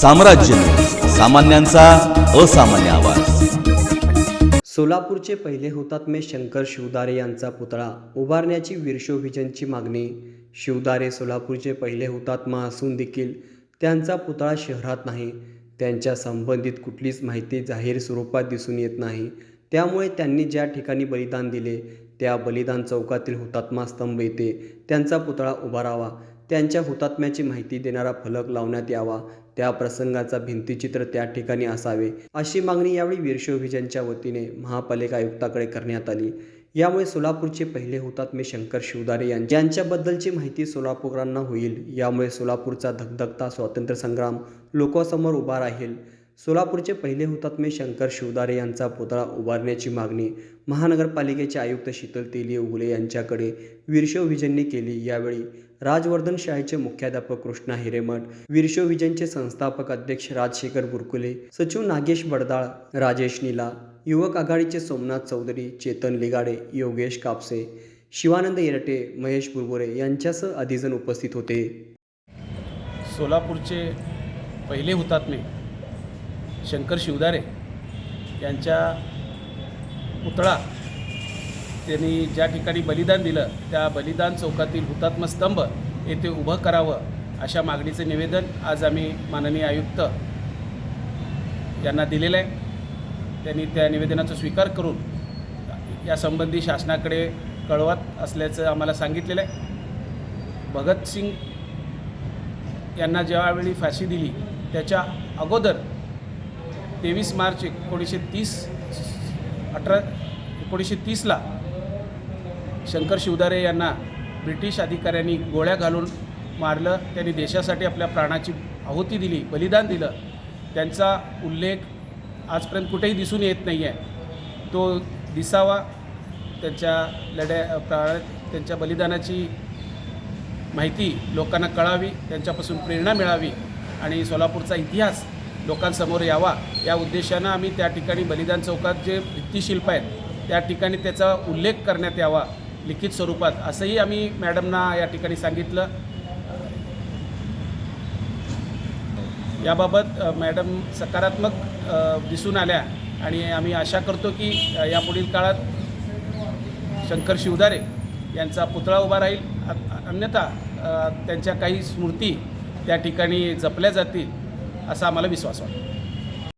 साम्राज्य सामान्यांचा असामान्य आवाज. सोलापूरचे पहिले हुतात्मे शंकर शिवदारे यांचा पुतळा उभारण्याची विरशोभिजनची मागणी. शिवदारे सोलापूरचे पहिले हुतात्मा असून देखील त्यांचा पुतळा शहरात नाही. त्यांच्या संबंधित कुठलीच माहिती जाहीर स्वरूपात दिसून येत नाही. त्यामुळे त्यांनी ज्या ठिकाणी बलिदान दिले त्या बलिदान चौकातील हुतात्मा स्तंभ येथे त्यांचा पुतळा उभारावा. त्यांच्या हुतात्म्याची माहिती देणारा फलक लावण्यात यावा त्या प्रसंगाचा भिंतीचित्र त्या ठिकाणी असावे अशी मागणी यावेळी वीरशोभिजनच्या वतीने महापालिका आयुक्ताकडे करण्यात आली. यामुळे सोलापूरचे पहिले हुतात्मे शंकर शिवदारे यां- यांच्याबद्दलची माहिती सोलापूरकरांना होईल. यामुळे सोलापूरचा धगधगता स्वातंत्र्य संग्राम लोकांसमोर उभा राहील. सोलापूरचे पहिले हुतात्मे शंकर शिवदारे यांचा पुतळा उभारण्याची मागणी महानगरपालिकेचे आयुक्त शीतल तेली उगले यांच्याकडे विरशो केली. यावेळी राजवर्धन शाळेचे मुख्याध्यापक कृष्णा हिरेमठ विरशो व्हिजनचे संस्थापक अध्यक्ष राजशेखर बुरकुले सचिव नागेश बडदाळ राजेश निला युवक आघाडीचे सोमनाथ चौधरी चेतन लिगाडे योगेश कापसे शिवानंद येरटे महेश बुरबुरे यांच्यासह अधिजण उपस्थित होते. सोलापूरचे पहिले हुतात्मे शंकर शिवदारे यांच्या पुतळा. त्यांनी ज्या ठिकाणी बलिदान दिलं त्या बलिदान चौकातील हुतात्मा स्तंभ येथे उभं करावं अशा मागणीचे निवेदन आज आम्ही माननीय आयुक्त यांना दिलेलं आहे. त्यांनी त्या निवेदनाचा स्वीकार करून यासंबंधी शासनाकडे कळवत असल्याचं आम्हाला सांगितलेलं आहे. भगतसिंग यांना ज्यावेळी फाशी दिली त्याच्या अगोदर तेवीस मार्च एकोणीसशे तीस अठरा एकोणीसशे तीसला शंकर शिवदारे यांना ब्रिटिश अधिकाऱ्यांनी गोळ्या घालून मारलं. त्यांनी देशासाठी आपल्या प्राणाची आहुती दिली बलिदान दिलं. त्यांचा उल्लेख आजपर्यंत कुठेही दिसून येत नाही आहे तो दिसावा त्यांच्या लढ्या प्रा त्यांच्या बलिदानाची माहिती लोकांना कळावी त्यांच्यापासून प्रेरणा मिळावी आणि सोलापूरचा इतिहास लोकांसमोर यावा. या उद्देशानं आम्ही त्या ठिकाणी बलिदान चौकात जे भित्तिशिल्प आहेत त्या ठिकाणी त्याचा उल्लेख करण्यात यावा लिखित स्वरूपात. असंही आम्ही मॅडमना या ठिकाणी सांगितलं. याबाबत मॅडम सकारात्मक दिसून आल्या आणि आम्ही आशा करतो की यापुढील काळात शंकर शिवदारे यांचा पुतळा उभा राहील. अन्यथा त्यांच्या काही स्मृती त्या ठिकाणी जपल्या जातील. असा आम्हाला विश्वास वाटतो.